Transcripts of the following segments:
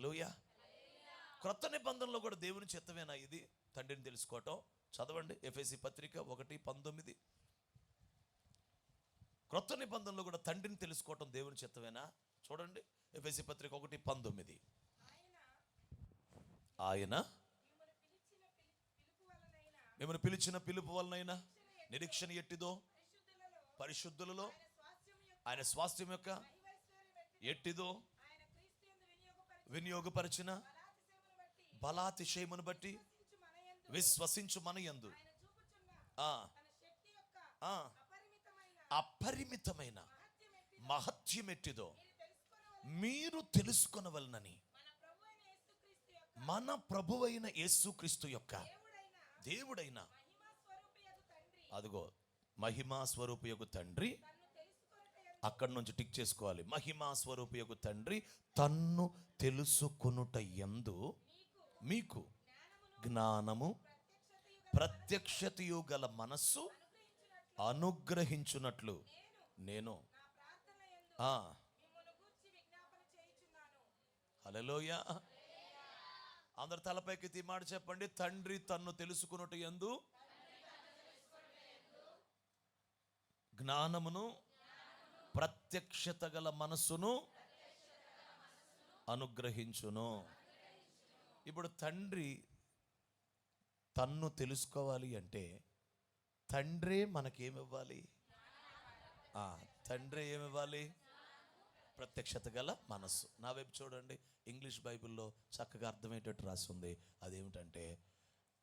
హలోయ క్రొత్త నిబంధనలో కూడా దేవుని చిత్తమేనా ఇది? తండ్రిని తెలుసుకోవటం. చదవండి. ఎఫ్ఎసి పత్రిక ఒకటి పంతొమ్మిది. క్రొత్త నిబంధనలో కూడా తండ్రిని తెలుసుకోవటం దేవుని చిత్తమేనా చూడండి. ఎఫ్ఎసి పత్రిక ఒకటి పంతొమ్మిది. ఆయన మిమ్మల్ని పిలిచిన పిలుపు వలనైనా నిరీక్షణ ఎట్టిదో? పరిశుద్ధులలో. ఆయన స్వాస్థ్యం యొక్క ఎట్టిదో? వినియోగపరిచిన బలాతిశయమును బట్టి విశ్వసించు మన యొక్క ఆ, అపరిమితమైన అపరిమితమైన మహత్యం ఎట్టి మహత్యం ఎట్టిదో మీరు మీరు తెలుసుకొనవలెను తెలుసుకొనవలనని మన ప్రభు అయిన యేసుక్రీస్తు యొక్క యొక్క దేవుడైన దేవుడైన మహిమా స్వరూపియగు తండ్రి అదిగో మహిమా స్వరూపయకు తండ్రి తన్ను తెలుసుకొనుట అక్కడి నుంచి టిక్ చేసుకోవాలి. మహిమా స్వరూపు యొక్క తండ్రి తన్ను తెలుసుకొనుట యందు మీకు జ్ఞానము ప్రత్యక్షతయు గల మనస్సు అనుగ్రహించున్నట్లు నేను ఆ. హలోయ అందరు తలపైకి ఎత్తి చెప్పండి. తండ్రి తన్ను తెలుసుకున్నట్టు ఎందు జ్ఞానమును ప్రత్యక్షత గల మనసును అనుగ్రహించును. ఇప్పుడు తండ్రి తన్ను తెలుసుకోవాలి అంటే తండ్రే మనకేమివ్వాలి? ఆ, తండ్రి ఏమివ్వాలి? ప్రత్యక్షత గల మనస్సు. నా వైపు చూడండి ఇంగ్లీష్ బైబిల్లో చక్కగా అర్థమయ్యేటట్టు రాసింది. అదేమిటంటే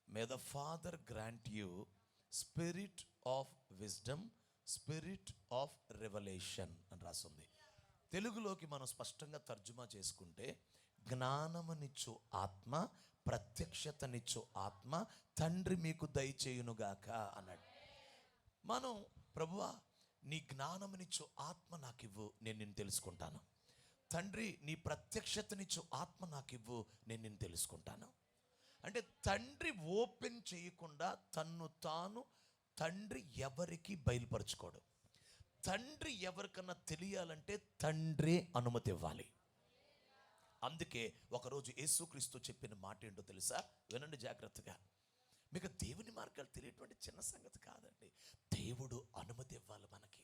may the father grant you spirit of wisdom spirit of revolution అని రాస్తుంది తెలుగులోకి మనం స్పష్టంగా తర్జుమా చేసుకుంటే జ్ఞానమునిచ్చు ఆత్మ ప్రత్యక్షతనిచ్చు ఆత్మ తండ్రి మీకు దయచేయునుగాక అన్నాడు. మనం ప్రభువా నీ జ్ఞానమునిచ్చు ఆత్మ నాకు ఇవ్వు నేను నిన్ను తెలుసుకుంటాను. తండ్రి నీ ప్రత్యక్షతనిచ్చు ఆత్మ నాకు ఇవ్వు నేను నిన్ను తెలుసుకుంటాను. అంటే తండ్రి ఓపెన్ చేయకుండా తన్ను తాను తండ్రి ఎవరికి బయలుపరచుకోడు? తండ్రి ఎవరికన్నా తెలియాలంటే తండ్రే అనుమతి ఇవ్వాలి. అందుకే ఒకరోజు యేసుక్రీస్తు చెప్పిన మాట ఏంటో తెలుసా? వినండి జాగ్రత్తగా. మీకు దేవుని మార్గాలు తెలియటువంటి చిన్న సంగతి కాదండి. దేవుడు అనుమతి ఇవ్వాలి మనకి.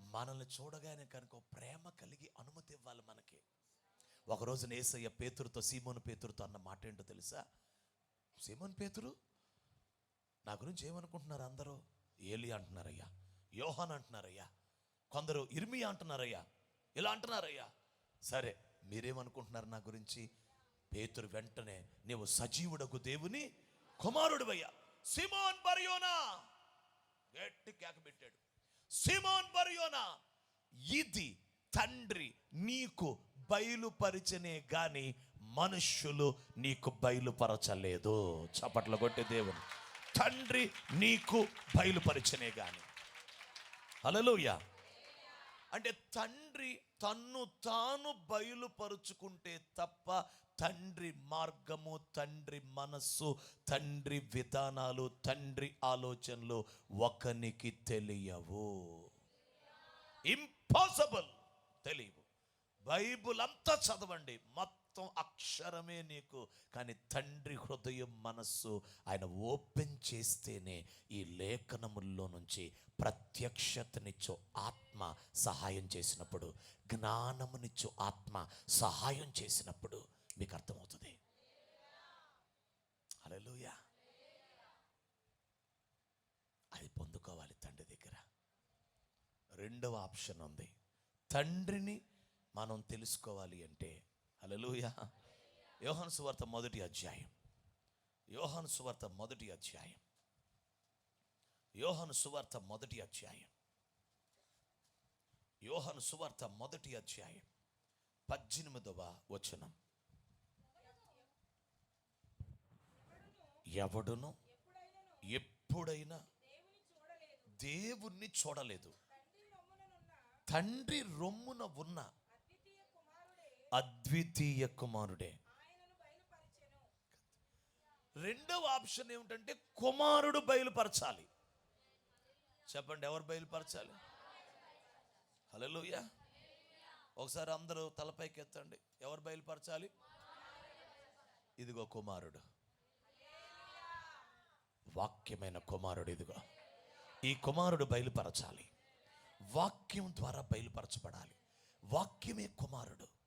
మనల్ని చూడగానే కనుక ప్రేమ కలిగి అనుమతి ఇవ్వాలి మనకి. ఒకరోజు నేసయ్య పేతురుతో సీమోను పేతురుతో అన్న మాట ఏంటో తెలుసా? సీమోన్ పేతురు? నా గురించి ఏమనుకుంటున్నారు అందరూ? ఏలి అంటున్నారయ్యా యోహాన్ అంటున్నారయ్యా కొందరు ఇర్మియా అంటున్నారయ్యా ఇలా అంటున్నారయ్యా. సరే మీరేమనుకుంటున్నారు నా గురించి? పేతురు వెంటనే నీవు సజీవుడకు దేవుని కుమారుడివయ్యా. సిమోన్ బరియోనా! గట్టి కేక పెట్టాడు. Simon Barjona! ఇది తండ్రి నీకు బయలుపరిచనే గాని మనుష్యులు నీకు బయలుపరచలేదు. చప్పట్లు కొట్టే దేవుని. తండ్రి నీకు బయలుపరిచనే కానీ హల్లెలూయా. అంటే తండ్రి తన్ను తాను బయలుపరుచుకుంటే తప్ప తండ్రి మార్గము తండ్రి మనస్సు తండ్రి విధానాలు తండ్రి ఆలోచనలు ఒకనికి తెలియవు. ఇంపాసిబుల్ తెలియవు. బైబుల్ అంతా చదవండి. మొత్తం అక్షరమే నీకు కానీ తండ్రి హృదయం మనస్సు ఆయన ఓపెన్ చేస్తేనే ఈ లేఖనముల్లో నుంచి ప్రత్యక్షతనిచ్చు ఆత్మ సహాయం చేసినప్పుడు జ్ఞానమునిచ్చు ఆత్మ సహాయం చేసినప్పుడు మీకు అర్థమవుతుంది. అలలుయా అది పొందుకోవాలి తండ్రి దగ్గర. రెండవ ఆప్షన్ ఉంది. తండ్రిని మనం తెలుసుకోవాలి అంటే హల్లెలూయా. యోహన్ సువార్త మొదటి అధ్యాయం. యోహన్ సువార్త మొదటి అధ్యాయం. యోహన్ సువార్త మొదటి అధ్యాయం. యోహన్ సువార్త మొదటి అధ్యాయం. పద్దెనిమిదవ వచనం. ఎవడును? ఎప్పుడైనా దేవుణ్ణి చూడలేదు. తండ్రి రొమ్మున ఉన్న అద్వితీయ కుమారుడే. రెండవ ఆప్షన్ ఏమిటంటే కుమారుడు బయలుపరచాలి. చెప్పండి ఎవరు బయలుపరచాలి? హలోయ ఒకసారి అందరూ తలపైకి ఎత్తండి. ఎవరు బయలుపరచాలి? ఇదిగో కుమారుడు. వాక్యమైన కుమారుడు ఇదిగో. ఈ కుమారుడు బయలుపరచాలి. వాక్యం ద్వారా బయలుపరచబడాలి. వాక్యమే కుమారుడు.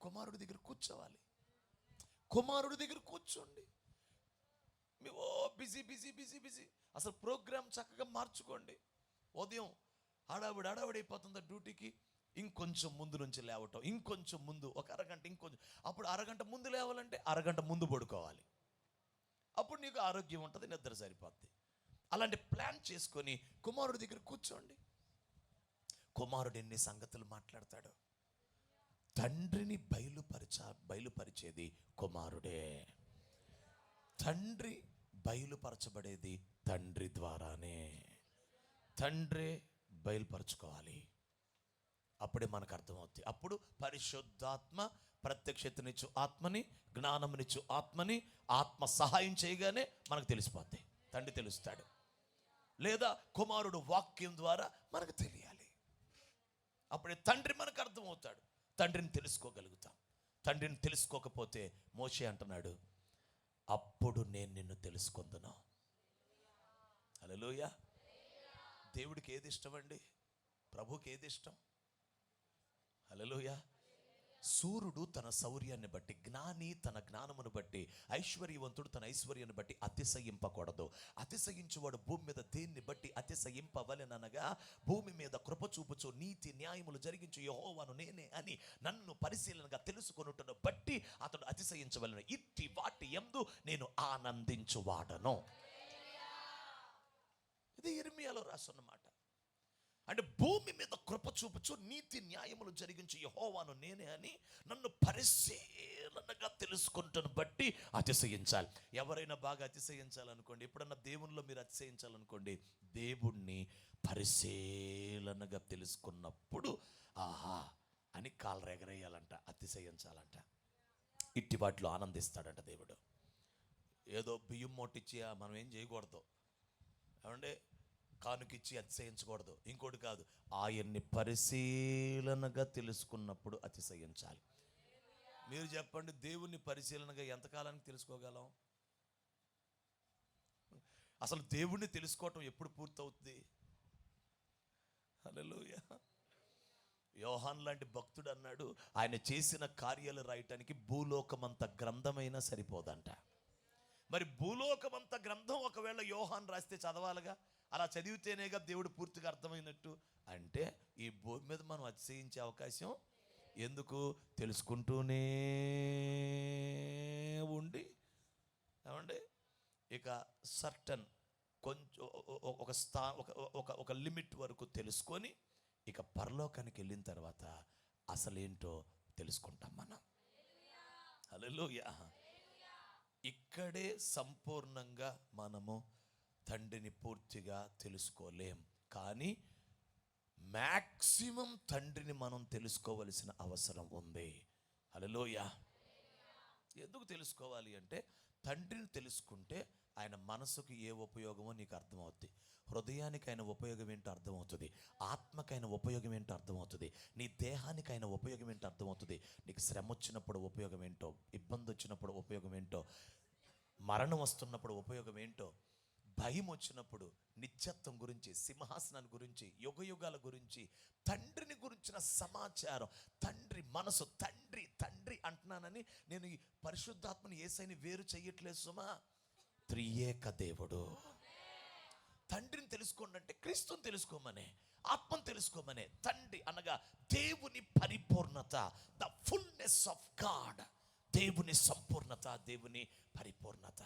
కుమారుడి దగ్గర కూర్చోవాలి. కుమారుడి దగ్గర కూర్చోండి. మీ ఓ బిజీ బిజీ బిజీ బిజీ. అసలు ప్రోగ్రామ్ చక్కగా మార్చుకోండి. ఉదయం హడావిడి హడావిడి అయిపోతుంది డ్యూటీకి. ఇంకొంచెం ముందు నుంచి లేవటం ఇంకొంచెం ముందు ఒక అరగంట ఇంకొంచెం. అప్పుడు అరగంట ముందు లేవాలంటే అరగంట ముందు పడుకోవాలి. అప్పుడు నీకు ఆరోగ్యం ఉంటుంది నిద్ర సరిపోద్ది. అలాంటి ప్లాన్ చేసుకొని కుమారుడి దగ్గర కూర్చోండి. కుమారుడు ఎన్ని సంగతులు మాట్లాడతాడు. తండ్రిని బయలుపరచ బయలుపరిచేది కుమారుడే. తండ్రి బయలుపరచబడేది తండ్రి ద్వారానే. తండ్రే బయలుపరచుకోవాలి. అప్పుడే మనకు అర్థమవుతుంది అప్పుడు పరిశుద్ధాత్మ ప్రత్యక్షతనిచ్చు ఆత్మని జ్ఞానమునిచ్చు ఆత్మని ఆత్మ సహాయం చేయగానే మనకు తెలిసిపోద్ది. తండ్రి తెలుస్తాడు. లేదా కుమారుడు వాక్యం ద్వారా మనకు తెలియాలి. అప్పుడే తండ్రి మనకు అర్థమవుతాడు. తండ్రిని తెలుసుకోగలుగుతాం. తండ్రిని తెలుసుకోకపోతే మోషే అంటున్నాడు అప్పుడు నేను నిన్ను తెలుసుకుందును. అలలోయ దేవుడికి ఏది ఇష్టం అండి ప్రభుకి ఏది ఇష్టం? అలలోయ సూర్యుడు తన శౌర్యాన్ని బట్టి జ్ఞాని తన జ్ఞానమును బట్టి ఐశ్వర్యవంతుడు తన ఐశ్వర్యాన్ని బట్టి అతిశయింపకూడదు. అతిశయించువాడు భూమి మీద దేన్ని బట్టి అతిశయింపవలెననగా భూమి మీద కృప చూపుచు నీతి న్యాయములు జరిగించు యహోవాను నేనే అని నన్ను పరిశీలనగా తెలుసుకొనుటను బట్టి అతడు అతిశయించవలను. ఇట్టి వాటి ఎందు నేను ఆనందించువాడను. ఇది ఇర్మియాలో రాసున్నమాట. అంటే భూమి మీద కృప చూపుచు నీతి న్యాయములు జరిగించి యహోవాను నేనే అని నన్ను పరిశీలనగా తెలుసుకుంటాను బట్టి అతిశయించాలి. ఎవరైనా బాగా అతిశయించాలనుకోండి ఎప్పుడన్నా దేవునిలో మీరు అతిశయించాలనుకోండి దేవుణ్ణి పరిశీలనగా తెలుసుకున్నప్పుడు ఆహా అని కాలు రెగరేయాలంట అతిశయించాలంట. ఇట్టి వాటిలో ఆనందిస్తాడంట దేవుడు. ఏదో బియ్యం మొట్టిచ్చి మనం ఏం చేయకూడదు. ఏమంటే కానుకిచ్చి అతిశయించకూడదు ఇంకోటి కాదు ఆయన్ని పరిశీలనగా తెలుసుకున్నప్పుడు అతిశయించాలి. మీరు చెప్పండి దేవుణ్ణి పరిశీలనగా ఎంతకాలానికి తెలుసుకోగలం? అసలు దేవుణ్ణి తెలుసుకోవటం ఎప్పుడు పూర్తవుతుంది హలోయ యోహాన్ లాంటి భక్తుడు అన్నాడు ఆయన చేసిన కార్యాలు రాయటానికి భూలోకమంత గ్రంథమైనా సరిపోదంట. మరి భూలోకమంత గ్రంథం ఒకవేళ యోహాన్ రాస్తే చదవాలిగా? అలా చదివితేనేగా దేవుడు పూర్తిగా అర్థమైనట్టు అంటే ఈ భూమి మీద మనం అతిశయించే అవకాశం ఎందుకు? తెలుసుకుంటూనే ఉండి. ఏమండి? ఇక సర్టన్ కొంచెం ఒక స్థా ఒక ఒక ఒక లిమిట్ వరకు తెలుసుకొని ఇక పరలోకానికి వెళ్ళిన తర్వాత అసలేంటో తెలుసుకుంటాం మనం. హల్లెలూయా. ఇక్కడే సంపూర్ణంగా మనము తండ్రిని పూర్తిగా తెలుసుకోలేం. కానీ మ్యాక్సిమం తండ్రిని మనం తెలుసుకోవలసిన అవసరం ఉంది. హలోయ ఎందుకు తెలుసుకోవాలి అంటే తండ్రిని తెలుసుకుంటే ఆయన మనసుకు ఏ ఉపయోగమో నీకు అర్థమవుతుంది హృదయానికి ఆయన ఉపయోగం ఏంటో అర్థమవుతుంది. ఆత్మకైన ఉపయోగం ఏంటో అర్థమవుతుంది. నీ దేహానికి ఆయన ఉపయోగం ఏంటో అర్థమవుతుంది. నీకు శ్రమ వచ్చినప్పుడు ఉపయోగం ఏంటో ఇబ్బంది వచ్చినప్పుడు ఉపయోగం ఏంటో మరణం వస్తున్నప్పుడు ఉపయోగం ఏంటో భయం వచ్చినప్పుడు నిత్యత్వం గురించి సింహాసనం గురించి యుగయుగాల గురించి తండ్రిని గురించిన సమాచారం తండ్రి మనసు తండ్రి తండ్రి అంటున్నానని నేను ఈ పరిశుద్ధాత్మని ఏసైని వేరు చెయ్యట్లేదు సుమా. త్రియేక దేవుడు. తండ్రిని తెలుసుకోండి అంటే క్రీస్తుని తెలుసుకోమనే ఆత్మను తెలుసుకోమనే తండ్రి అనగా దేవుని పరిపూర్ణత ద ఫుల్నెస్ ఆఫ్ గాడ్ దేవుని సంపూర్ణత దేవుని పరిపూర్ణత.